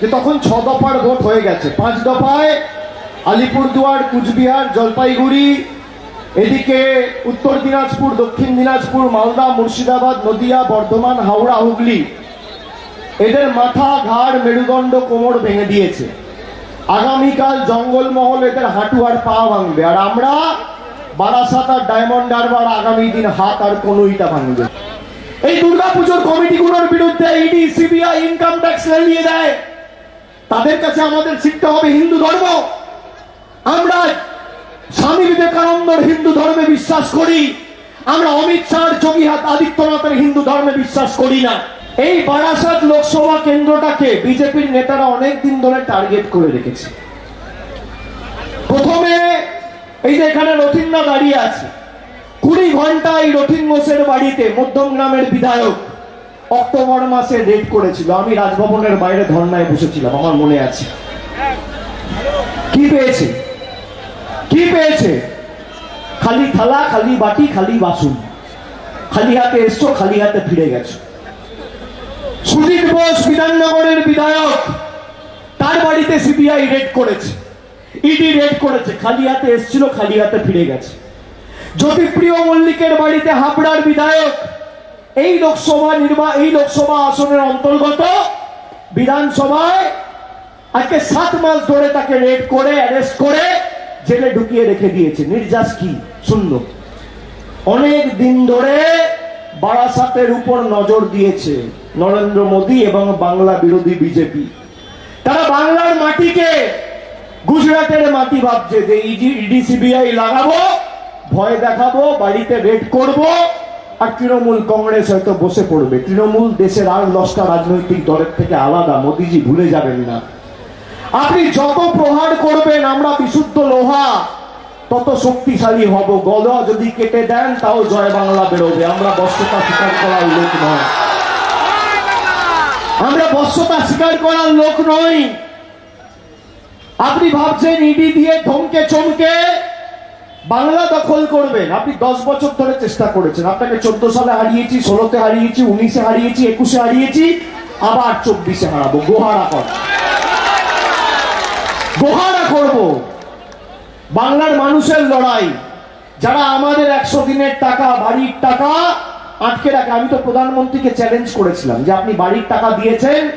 যে তখন ছ দফার ভোট হয়ে গেছে। পাঁচ দফায় আলিপুরদুয়ার, কুচবিহার, জলপাইগুড়ি, এদিকে উত্তর দিনাজপুর, দক্ষিণ দিনাজপুর, মালদা, মুর্শিদাবাদ, নদিয়া, বর্ধমান, হাওড়া, হুগলি। এদের মাথা, ঘাড়, মেরুদণ্ড, কোমর ভেঙে দিয়েছে। আগামীকাল জঙ্গলমহল এদের হাঁটু আর পা ভাঙবে। আর আমরা বারাসাত আর ডায়মন্ড হারবার আগামী দিন হাত আর কনুইটা ভাঙবে। এই দুর্গাপুজোর কমিটিগুলোর বিরুদ্ধে ইডি সিবিআই ইনকাম ট্যাক্স নিয়ে দেয়। তাদের কাছে আমাদের শিখতে হবে হিন্দু ধর্ম। আমরা স্বামী বিবেকানন্দর হিন্দু ধর্মে বিশ্বাস করি। আমরা অমিত শাহ যোগী হাত আদিত্যনাথের হিন্দু ধর্মে বিশ্বাস করি না। এই বারাসাত লোকসভা কেন্দ্রটাকে বিজেপির নেতারা অনেক দিন ধরে টার্গেট করে রেখেছে। প্রথমে এই যে এখানে রথিন্দা দাঁড়িয়ে আছে, কুড়ি ঘণ্টা এই রথিন ঘোষের বাড়িতে মধ্যম গ্রামের বিধায়ক অক্টোবর মাসে রেড করেছিল। আমি রাজভবনের বাইরে ধর্নায় বসেছিলাম, আমার মনে আছে। কি পেয়েছে? কি পেয়েছে? খালি থালা, খালি বাটি, খালি বাসন। খালি হাতে এসছো, খালি হাতে ফিরে গেছো। সুজিত বোস, বিধাননগরের বিধায়ক, তার বাড়িতে সিবিআই রেড করেছে। ইডি রেড করেছে। খালি হাতে এসছিল, খালি হাতে ফিরে গেছে। জ্যোতিপ্রিয় মল্লিকের বাড়িতে হাবড়ার বিধায়ক এই লোকসভা নির্বা, এই লোকসভা আসনের অন্তর্গত বিধানসভায় আজকে সাত মাস ধরে তাকে রেড করে, অ্যারেস্ট করে, জেলে ঢুকিয়ে রেখে দিয়েছে। নির্যাস কি? শূন্য। অনেক দিন ধরে বারাসাতের উপর নজর দিয়েছে নরেন্দ্র মোদী এবং বাংলা বিরোধী বিজেপি। তারা বাংলার মাটিকে গুজরাটের মাটি ভাবছে যে ইডি সিবিআই লাগাবো, ভয় দেখাবো, বাড়িতে রেড করব আর তৃণমূল কংগ্রেস হয়তো বসে পড়বে। তৃণমূল দেশের আর দশটা রাজনৈতিক দলের থেকে আলাদা, মোদিজি ভুলে যাবেন না। আপনি যত প্রহার করবেন, আমরা বিশুদ্ধ লোহা, তত শক্তিশালী হব। গলা যদি কেটে দেন, তাও জয় বাংলা বেরোবে। আমরা বস্ত্রতা স্বীকার করার লোক নয়। আমরা বস্ত্রতা স্বীকার করার লোক নই। আপনি ভাবছেন ইডি দিয়ে ধমকে চমকে বাংলা দখল করবেন। আপনি দশ বছর ধরে চেষ্টা করেছেন। আপনাকে চোদ্দ সালে হারিয়েছি, ষোলোতে হারিয়েছি, উনিশে হারিয়েছি, একুশে হারিয়েছি, আবার চব্বিশে হারাবো। গোহারা কর। গোহারা করব। বাংলার মানুষের লড়াই। যারা আমাদের একশো দিনের টাকা, বাড়ির টাকা আটকে রাখে, আমি তো প্রধানমন্ত্রীকে চ্যালেঞ্জ করেছিলাম যে আপনি বাড়ির টাকা দিয়েছেন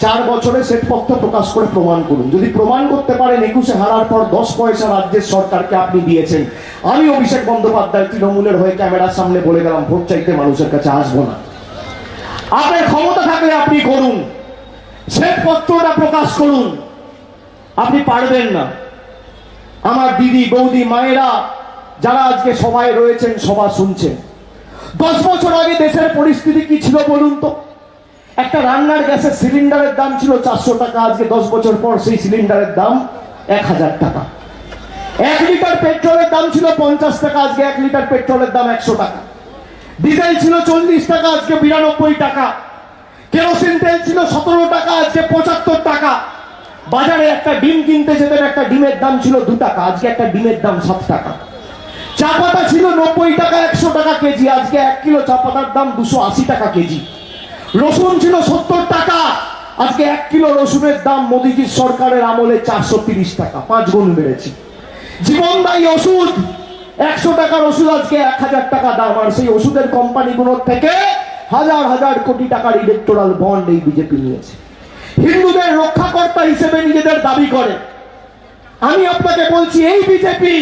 চার বছরে শ্বেতপত্র প্রকাশ করে প্রমাণ করুন। যদি প্রমাণ করতে পারেন, একুশে হারার পর দশ পয়সা রাজ্যের সরকারকে আপনি দিয়েছেন। আমি অভিষেক বন্দ্যোপাধ্যায় তৃণমূলের হয়ে ক্যামেরার সামনে বলে গেলাম, ভোট চাইতে মানুষের কাছে আসব না। আপনার ক্ষমতা থাকলে আপনি করুন। শ্বেতপত্রটা প্রকাশ করুন। আপনি পারবেন না। আমার দিদি, বৌদি, মায়েরা যারা আজকে সবাই রয়েছেন, সভা শুনছেন। দশ বছর আগে দেশের পরিস্থিতি কি ছিল বলুন তো? একটা রান্নার গ্যাসের সিলিন্ডারের দাম ছিল চারশো টাকা, আজকে দশ বছর পর সেই সিলিন্ডারের দাম এক হাজার টাকা। এক লিটার পেট্রোলের দাম ছিল পঞ্চাশ টাকা, আজকে এক লিটার পেট্রোলের দাম একশো টাকা। ডিজেল ছিল চল্লিশ টাকা, আজকে বিরানব্বই টাকা। কেরোসিন তেল ছিল সতেরো টাকা, আজকে পঁচাত্তর টাকা। বাজারে একটা ডিম কিনতে যেতেন একটা ডিমের দাম ছিল দু টাকা, আজকে একটা ডিমের দাম সাত টাকা। চা পাতা ছিল নব্বই টাকা, একশো টাকা কেজি, আজকে এক কিলো চা পাতার দাম দুশো আশি টাকা কেজি। রসুন ছিল সত্তর টাকা। আজকে এক কিলো রসুনের দাম মোদিজির সরকারের আমলে চারশো তিরিশ টাকা, পাঁচ গুণ বেড়েছে। জীবনদায়ী ওষুধ, একশো টাকার ওষুধ আজকে এক হাজার টাকা দাম, আর সেই ওষুধের কোম্পানিগুলোর থেকে হাজার হাজার কোটি টাকার ইলেকটোরাল বন্ড এই বিজেপি নিয়েছে। হিন্দুদের রক্ষাকর্তা হিসেবে নিজেদের দাবি করে। আমি আপনাকে বলছি, এই বিজেপি,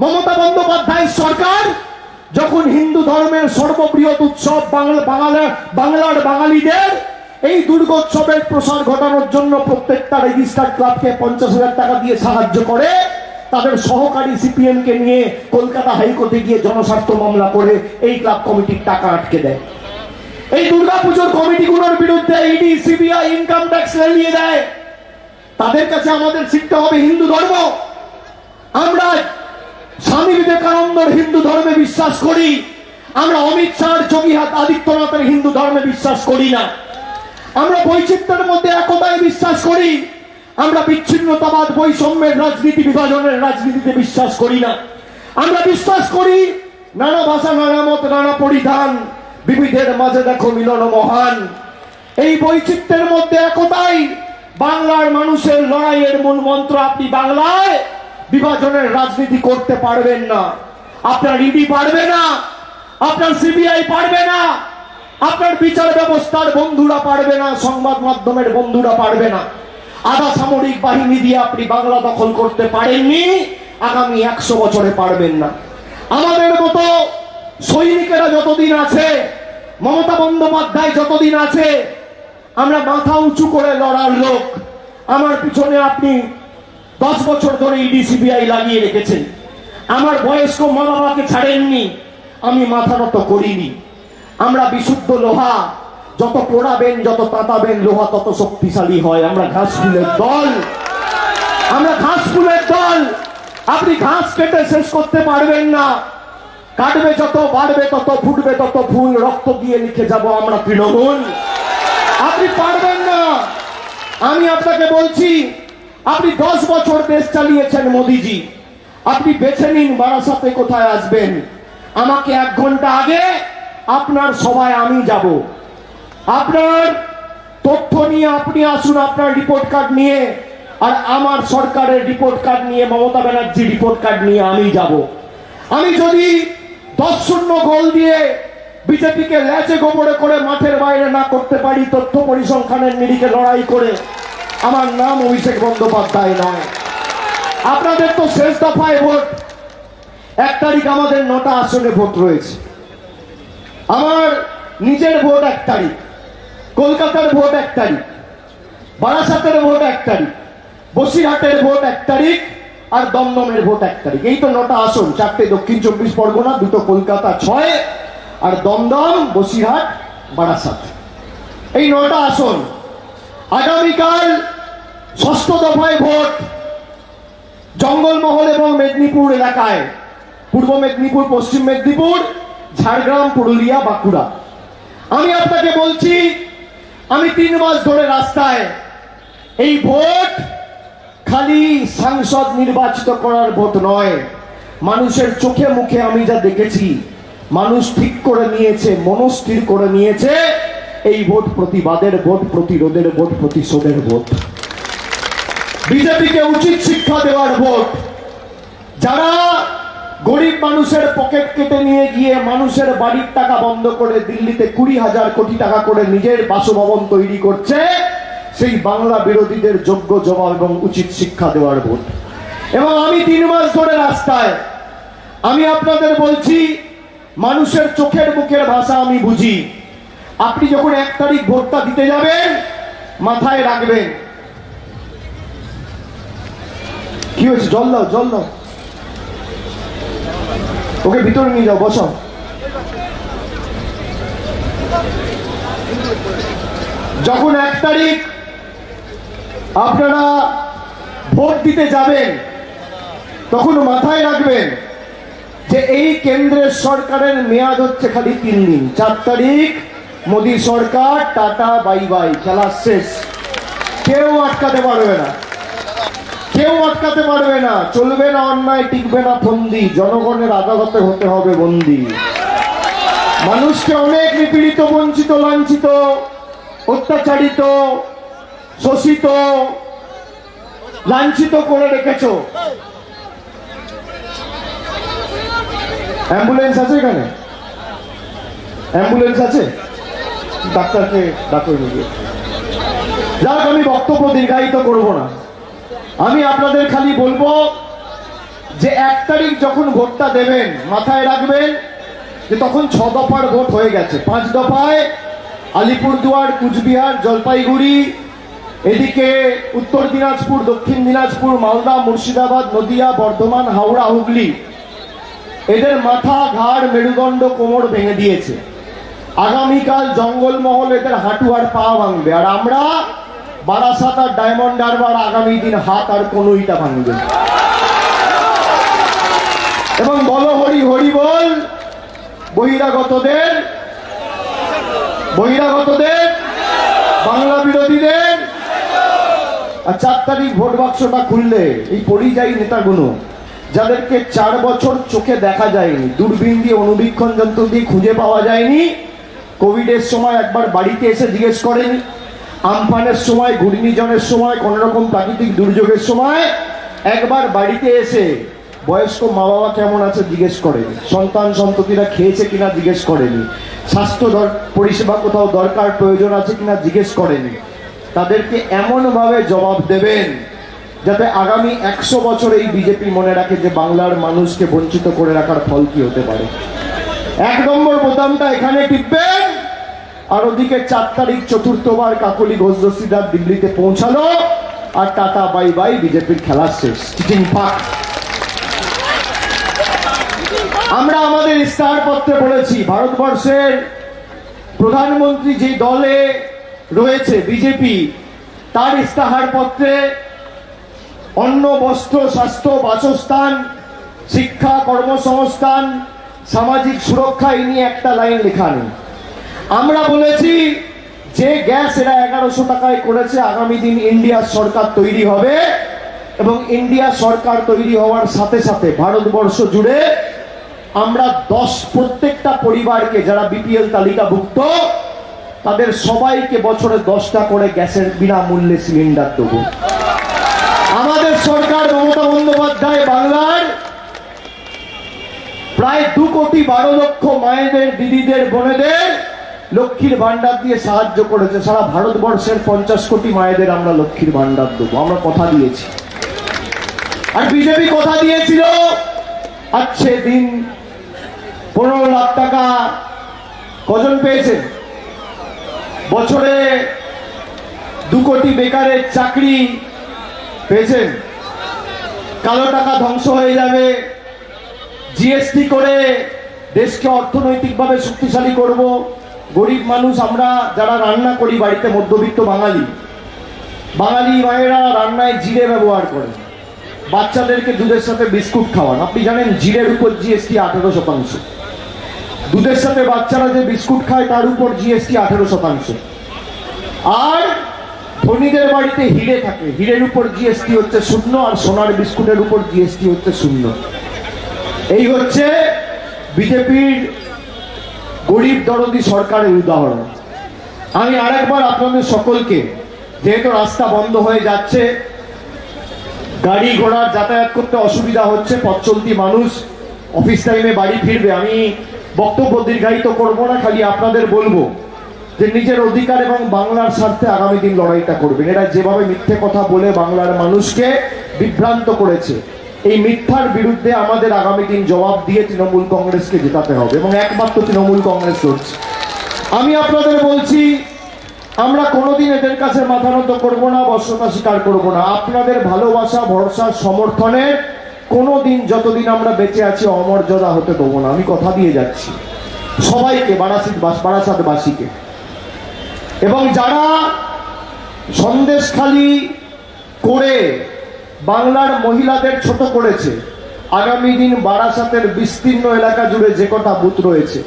মমতা বন্দ্যোপাধ্যায় সরকার যখন হিন্দু ধর্মের সর্ববৃহৎ উৎসব বাংলা বাংলার বাঙালিদের, এই দুর্গোৎসবের প্রসার ঘটানোর জন্য প্রত্যেকটা রেজিস্টার্ড ক্লাবকে পঞ্চাশ হাজার টাকা দিয়ে সাহায্য করে, তাদের সহকারী সিপিএম কে নিয়ে কলকাতা হাইকোর্টে গিয়ে জনস্বার্থ মামলা করে এই ক্লাব কমিটির টাকা আটকে দেয়। এই দুর্গাপুজোর কমিটিগুলোর বিরুদ্ধে ইডি সিবিআই ইনকাম ট্যাক্স নিয়ে দেয়। তাদের কাছে আমাদের শিখতে হবে হিন্দু ধর্ম। আমরা স্বামী বিবেকানন্দর হিন্দু ধর্মে বিশ্বাস করি। আমরা অমিত শাহ যোগী হাত আদিত্যনাথের হিন্দু ধর্মে বিশ্বাস করি না। আমরা বৈচিত্র্যের মধ্যে একতায় বিশ্বাস করি। আমরা বিচ্ছিন্নতাবাদ বৈষম্যের রাজনীতি বিভাজনের রাজনীতিতে বিশ্বাস করি না। আমরা বিশ্বাস করি, নানা ভাষা, নানা মত, নানা পরিধান, বিবিধের মাঝে দেখো মিলন মহান। এই বৈচিত্র্যের মধ্যে একতাই বাংলার মানুষের লড়াইয়ের মূল মন্ত্র। আপনি বাংলায় বিভাজনের রাজনীতি করতে পারবেন না। আপনার ইডি পারবে না, আপনার সিবিআই পারবে না, আপনার বিচার ব্যবস্থার বন্ধুরা পারবে না, সংবাদ মাধ্যমের বন্ধুরা পারবে না। আধা সামরিক বাহিনী দিয়ে আপনি বাংলা দখল করতে পারেননি, আগামী একশো বছরে পারবেন না। আমাদের মতো সৈনিকেরা যতদিন আছে, মমতা বন্দ্যোপাধ্যায় যতদিন আছে, আমরা মাথা উঁচু করে লড়ার লোক। আমার পিছনে আপনি দশ বছর ধরে ইডি সিবিআই লাগিয়ে রেখেছেন। আমার বয়স্ক মা বাবাকে ছাড়েননি, আমি মাথা নত করিনি। আমরা বিশুদ্ধ লোহা, যত পোড়াবেন, যত তাতাবেন, লোহা তত শক্তিশালী হয়। আমরা ঘাস ফুলের দল। আমরা ঘাস ফুলের দল। আপনি ঘাস কেটে শেষ করতে পারবেন না। কাটবে যত, বাড়বে তত, ফুটবে তত ফুল, রক্ত দিয়ে লিখে যাব আমরা তৃণমূল। আপনি পারবেন না। আমি আপনাকে বলছি আপনি দশ বছর দেশ চালিয়েছেন মোদিজি। আপনি বেছে নিন বারাসাতে কোথায় আসবেন। আমাকে এক ঘণ্টা আগে আপনার সভায় আমি যাব। আপনার তথ্য নিয়ে আপনি আসুন আপনার রিপোর্ট কার্ড নিয়ে, আর আমার সরকারের রিপোর্ট কার্ড নিয়ে, মমতা ব্যানার্জি রিপোর্ট কার্ড নিয়ে আমি যাব। আমি যদি দশ শূন্য গোল দিয়ে বিজেপিকে ল্যাচে গোবরে করে মাঠের বাইরে না করতে পারি, তথ্য পরিসংখ্যানের নিরিখে লড়াই করে আমার নাম অভিষেক বন্দ্যোপাধ্যায় নয় আপনাদের তো শেষ দফায় ভোট। এক তারিখ আমাদের নটা আসনে ভোট রয়েছে। আমার নিজের ভোট এক তারিখ, কলকাতার ভোট এক তারিখ, বারাসাতের ভোট এক তারিখ, বসিরহাটের ভোট এক তারিখ আর দমদমের ভোট এক তারিখ। এই তো নটা আসন, চারটে দক্ষিণ চব্বিশ পরগনা, দুটো কলকাতা ছয় আর দমদম, বসিরহাট, বারাসাত। এই নটা আসন আগামীকাল ষষ্ঠ দফায় ভোট জঙ্গলমহল এবং মেদিনীপুর এলাকায়। পূর্ব মেদিনীপুর, পশ্চিম মেদিনীপুর, ঝাড়গ্রাম, পুরুলিয়া, বাঁকুড়া। আমি আপনাকে বলছি, আমি তিন মাস ধরে রাস্তায় এই ভোট খালি সাংসদ নির্বাচিত করার ভোট নয়। মানুষের চোখে মুখে আমি যা দেখেছি, মানুষ ঠিক করে নিয়েছে, মনস্থির করে নিয়েছে। এই ভোট প্রতিবাদের ভোট প্রতিরোধের ভোট প্রতিশোধের ভোট। বিজেপিকে উচিত শিক্ষা দেওয়ার ভোট। যারা গরিব মানুষের পকেট কেটে নিয়ে গিয়ে মানুষের বাড়ির টাকা বন্ধ করে দিল্লিতে কুড়ি হাজার কোটি টাকা করে নিজের বাসভবন তৈরি করছে, সেই বাংলা বিরোধীদের যোগ্য জবাব এবং উচিত শিক্ষা দেওয়ার ভোট। এবং আমি তিন মাস ধরে রাস্তায়, আমি আপনাদের বলছি, মানুষের চোখের মুখের ভাষা আমি বুঝি। আপনি যখন এক তারিখ ভোটটা দিতে যাবেন, মাথায় রাখবেন। কি হয়েছে? জল দাও জল দাও। ওকে ভিতরে নিয়ে যাও বসো যখন এক তারিখ আপনারা ভোট দিতে যাবেন তখন মাথায় রাখবেন যে এই কেন্দ্রের সরকারের মেয়াদ হচ্ছে খালি তিন দিন, চার তারিখ মোদী সরকার, টাটা, বাই বাই, খেলা শেষ। কেউ আটকাতে পারবে না। কেউ আটকাতে পারবে না। চলবে না অন্যায়, টিকবে না ফন্দি। জনগণের আদালতে হতে হবে বন্দি। মানুষকে অনেক নিপীড়িত, বঞ্চিত, লাঞ্ছিত, অত্যাচারিত, শোষিত, লাঞ্ছিত করে রেখেছ। অ্যাম্বুলেন্স আছে এখানে? অ্যাম্বুলেন্স আছে? ডাক্তারকে ডাক্তার নিয়ে যাক, আমি বক্তব্য দীর্ঘায়িত করব না। আমি আপনাদের খালি বলব যে এক তারিখ যখন ভোটটা দেবেন, মাথায় রাখবেন যে তখন ছ দফার ভোট হয়ে গেছে। পাঁচ দফায় আলিপুরদুয়ার, কুচবিহার, জলপাইগুড়ি, এদিকে উত্তর দিনাজপুর, দক্ষিণ দিনাজপুর, মালদা, মুর্শিদাবাদ, নদিয়া, বর্ধমান, হাওড়া, হুগলি। এদের মাথা ঘাড় মেরুদণ্ড কোমর ভেঙে দিয়েছে। আগামীকাল জঙ্গলমহল এদের হাঁটু আর পা ভাঙবে। আর আমরা বারাসাত আর ডায়মন্ড হারবার আগামী দিন হাত আর কোনোইটা ভাঙবে এবং বলো হরি হরি বল, বহিরাগতদের বহিরাগতদের, বাংলা বিরোধীদের। আর চার তারিখ ভোট বাক্সটা খুললে এই পরিযায়ী নেতাগুলো, যাদেরকে চার বছর চোখে দেখা যায়নি, দূরবীন দিয়ে অনুবীক্ষণ যন্ত্র দিয়ে খুঁজে পাওয়া যায়নি কোভিডের সময় একবার বাড়িতে এসে জিজ্ঞেস করেন, আমফানের সময়, ঘূর্ণিঝড়ের সময়, কোনো রকম প্রাকৃতিক দুর্যোগের সময়, একবার বাড়িতে এসে বয়স্ক মা বাবা কেমন আছে জিজ্ঞেস করেনি। সন্তান সন্ততিরা খেয়েছে কিনা জিজ্ঞেস করেনি। স্বাস্থ্য পরিষেবা কোথাও দরকার, প্রয়োজন আছে কিনা জিজ্ঞেস করেনি। তাদেরকে এমনভাবে জবাব দেবেন যাতে আগামী একশো বছর এই বিজেপি মনে রাখে যে বাংলার মানুষকে বঞ্চিত করে রাখার ফল কি হতে পারে। এক নম্বর বোতামটা এখানে টিপবেন। আর ওদিকে চার তারিখ চতুর্থবার কাকলি ঘোষ দস্তিদার দিল্লিতে পৌঁছালো, আর টাটা, বাই বাই, বিজেপির খেলা শেষ। আমরা আমাদের ইস্তাহার পত্রে বলেছি, ভারতবর্ষের প্রধানমন্ত্রী যে দলে রয়েছে বিজেপি, তার ইস্তাহার পত্রে অন্ন, বস্ত্র, স্বাস্থ্য, বাসস্থান, শিক্ষা, কর্মসংস্থান, সামাজিক সুরক্ষা, এই নিয়ে একটা লাইন লেখা নেই। আমরা বলেছি যে গ্যাস এরা এগারোশো টাকায় করেছে, আগামী দিন ইন্ডিয়ার সরকার তৈরি হবে এবং ইন্ডিয়া সরকার তৈরি হওয়ার সাথে সাথে ভারতবর্ষ জুড়ে আমরা দশ প্রত্যেকটা পরিবারকে যারা বিপিএল তালিকাভুক্ত, তাদের সবাইকে বছরে দশটা করে গ্যাসের বিনামূল্যে সিলিন্ডার দেবো। আমাদের সরকার মমতা বন্দ্যোপাধ্যায় বাংলার প্রায় দু কোটি বারো লক্ষ মায়েদের, দিদিদের, বোনেদের লক্ষ্মীর ভান্ডার দিয়ে সাহায্য করেছে। সারা ভারতবর্ষের পঞ্চাশ কোটি মায়েদের আমরা লক্ষ্মীর ভান্ডার দেবো। আমরা কথা দিয়েছি। আর বিজেপি কথা দিয়েছিল আচ্ছে দিন পনেরো লাখ টাকা কজন পেয়েছে? বছরে দু কোটি বেকারের চাকরি পেয়েছেন। কালো টাকা ধ্বংস হয়ে যাবে। জিএসটি করে দেশকে অর্থনৈতিকভাবে শক্তিশালী করব। গরিব মানুষ আমরা যারা রান্না করি বাড়িতে মধ্যবিত্ত বাঙালি বাঙালি মায়েরা রান্নায় জিরে ব্যবহার করেন। বাচ্চাদেরকে দুধের সাথে বিস্কুট খাওয়ান। আপনি জানেন জিরের উপর জিএসটি আঠেরো শতাংশ। দুধের সাথে বাচ্চারা যে বিস্কুট খায় তার উপর জিএসটি আঠেরো শতাংশ। আর ধনীদের বাড়িতে হিরে থাকে। হিরের উপর জিএসটি হচ্ছে শূন্য আর সোনার বিস্কুটের উপর জিএসটি হচ্ছে শূন্য। এই হচ্ছে বিজেপির গরিব দরদি সরকারের উদাহরণ। আমি আরেকবার আপনাদের সকলকে, যেহেতু রাস্তা বন্ধ হয়ে যাচ্ছে, গাড়ি ঘোড়ার যাতায়াত করতে অসুবিধা হচ্ছে, পথ চলতি মানুষ অফিস টাইমে বাড়ি ফিরবে, আমি বক্তব্য দীর্ঘায়িত করব না, খালি আপনাদের বলব যে নিজের অধিকার এবং বাংলার স্বার্থে আগামী দিন লড়াইটা করবেন। এরা যেভাবে মিথ্যে কথা বলে বাংলার মানুষকে বিভ্রান্ত করেছে এই মিথ্যার বিরুদ্ধে আমাদের আগামী দিন জবাব দিয়ে তৃণমূল কংগ্রেসকে জেতাতে হবে এবং একমাত্র তৃণমূল কংগ্রেস লড়ছে। আমি আপনাদের বলছি, আমরা কোনোদিন এদের কাছে মাথা নত করব না, বর্ষতা স্বীকার করব না। আপনাদের ভালোবাসা, ভরসা সমর্থনে কোনোদিন যতদিন আমরা বেঁচে আছি, অমর্যাদা হতে দেবো না। আমি কথা দিয়ে যাচ্ছি সবাইকে, বারাসিত বাস, বারাসাতবাসীকে। এবং যারা সন্দেশখালি করে বাংলার মহিলাদের ছোট করেছে। আগামী দিন বারাসাতের বিস্তীর্ণ এলাকা জুড়ে যে কটা বুথ রয়েছে।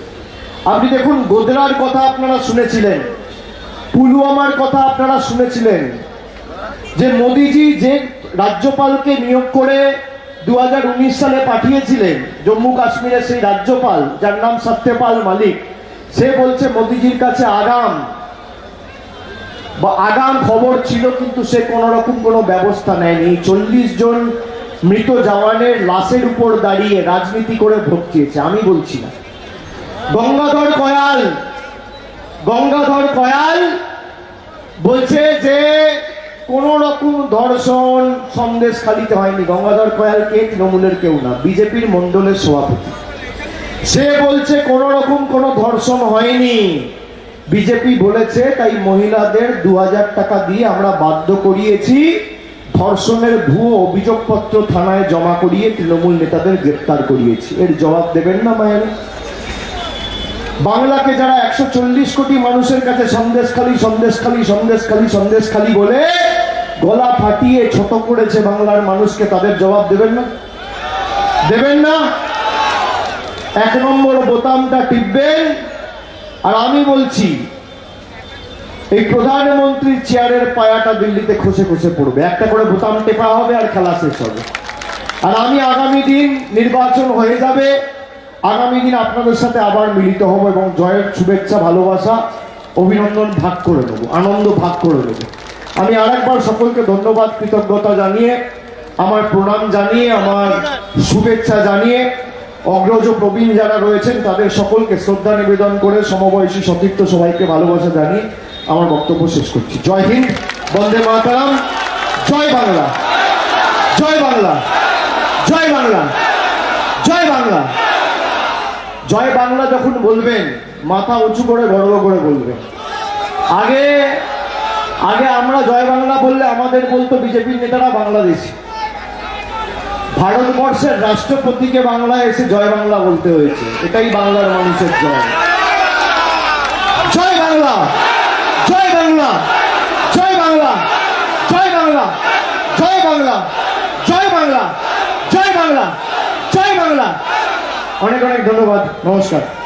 আপনি দেখুন গোদরার কথা আপনারা শুনেছিলেন পুলওয়ামার কথা আপনারা শুনেছিলেন, যে মোদিজি যে রাজ্যপালকে নিয়োগ করে দু হাজার উনিশ সালে পাঠিয়েছিলেন, জম্মু কাশ্মীরের সেই রাজ্যপাল, যার নাম সত্যপাল মালিক, সে বলছে, মোদিজির কাছে আগাম। বা আগাম খবর ছিল, কিন্তু সে কোনো রকম কোনো ব্যবস্থা নেয়নি। চল্লিশ জন মৃত জওয়ানের লাশের উপর দাঁড়িয়ে রাজনীতি করে ভোট চেয়েছে, আমি বলছি না। গঙ্গাধর কয়াল গঙ্গাধর কয়াল বলছে যে কোন রকম ধর্ষণ সন্দেশ খালিতে হয়নি। গঙ্গাধর কয়ালকে তৃণমূলের কেউ না, বিজেপির মন্ডলের সভাপতি। সে বলছে কোন রকম কোনো ধর্ষণ হয়নি। বিজেপি বলেছে, তাই মহিলাদের দু হাজার টাকা দিয়ে আমরা বাধ্য করিয়েছি। ধর্ষণের ভুয়ো অভিযোগপত্র থানায় জমা করিয়ে তৃণমূল নেতাদের গ্রেপ্তার করিয়েছি। এর জবাব দেবেন না মায়ের বাংলাকে যারা একশো চল্লিশ কোটি মানুষের কাছে সন্দেশখালী সন্দেশখালী সন্দেশখালী সন্দেশখালী বলে গলা ফাটিয়ে ছোট করেছে বাংলার মানুষকে, তাদের জবাব দেবেন না? দেবেন না? এক নম্বর বোতামটা টিপবেন। আর আমি বলছি, এই প্রধানমন্ত্রীর চেয়ারের পায়াটা দিল্লিতে খসে খসে পড়বে। একটা করে বোতাম টেপা হবে আর খেলা শেষ হবে। আর আমি আগামী দিন নির্বাচন হয়ে যাবে। আগামী দিন আপনাদের সাথে আবার মিলিত হব এবং জয়ের শুভেচ্ছা, ভালোবাসা, অভিনন্দন ভাগ করে নেব, আনন্দ ভাগ করে নেব। আমি আরেকবার সকলকে ধন্যবাদ, কৃতজ্ঞতা জানিয়ে, আমার প্রণাম জানিয়ে, আমার শুভেচ্ছা জানিয়ে অগ্রজ প্রবীণ যারা রয়েছেন, তাদের সকলকে শ্রদ্ধা নিবেদন করে সমবয়সী সতীর্থ সবাইকে ভালোবাসা জানিয়ে আমার বক্তব্য শেষ করছি। জয় হিন্দ, বন্দে মাতারাম, জয় বাংলা জয় বাংলা জয় বাংলা জয় বাংলা। জয় বাংলা যখন বলবেন, মাথা উঁচু করে, গর্ব করে বলবেন। আগে আগে আমরা জয় বাংলা বললে আমাদের বলতো বিজেপির নেতারা বাংলাদেশি। ভারতবর্ষের রাষ্ট্রপতিকে বাংলায় এসে জয় বাংলা বলতে হয়েছে। এটাই বাংলার মানুষের জয়। জয় বাংলা! জয় বাংলা! জয় বাংলা! জয় বাংলা! জয় বাংলা! জয় বাংলা! জয় বাংলা! জয় বাংলা! অনেক অনেক ধন্যবাদ। নমস্কার।